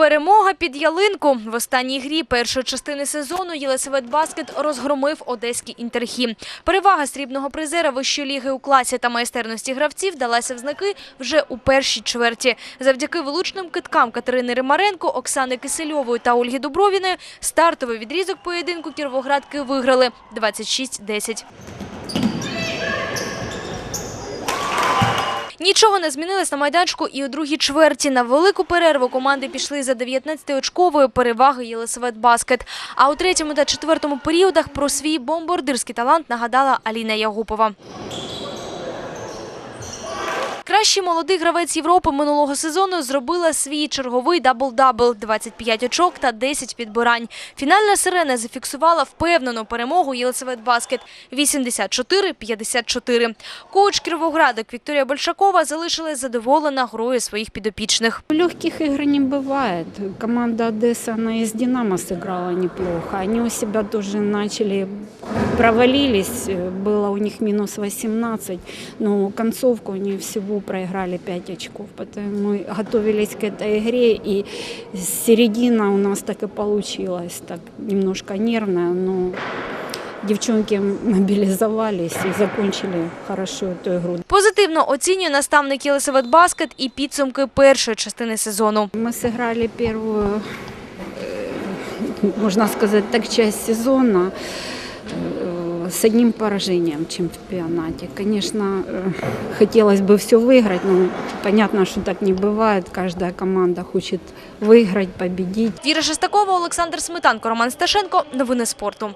Перемога під ялинку. В останній грі першої частини сезону Єлисавет Баскет розгромив одеський інтерхім. Перевага срібного призера вищої ліги у класі та майстерності гравців далася в знаки вже у першій чверті. Завдяки влучним киткам Катерини Римаренко, Оксани Кисельової та Ольги Дубровіної стартовий відрізок поєдинку кіровоградки виграли 26-10. Нічого не змінилось на майданчику і у другій чверті. На велику перерву команди пішли за 19-очковою переваги Єлисавет Баскет. А у третьому та четвертому періодах про свій бомбардирський талант нагадала Аліна Ягупова. Кращий молодий гравець Європи минулого сезону зробила свій черговий дабл-дабл – 25 очок та 10 підбирань. Фінальна сирена зафіксувала впевнену перемогу Єлисавет Баскет – 84-54. Коуч Кіровоградок Вікторія Большакова залишилась задоволена грою своїх підопічних. Легких игр не бывает. Команда Одесса, она и с «Динамо» сыграла неплохо. Они у себя тоже начали, провалились, было у них минус 18, но концовку они всего проиграли 5 очков. Поэтому мы готовились к этой игре, и середина у нас так и получилась, так немножко нервная, но девчонки мобилизовались и закончили хорошо эту игру. Позитивно оцінює наставник Єлисавет Баскет і підсумки першої частини сезону. Мы сыграли первую, э, можно сказать, так часть сезона э, с одним поражением в чемпионате. Конечно, э, хотелось бы все выиграть, но понятно, что так не бывает. Каждая команда хочет выиграть, победить. Віра Шестакова, Олександр Сметанко, Роман Сташенко. Новини спорту.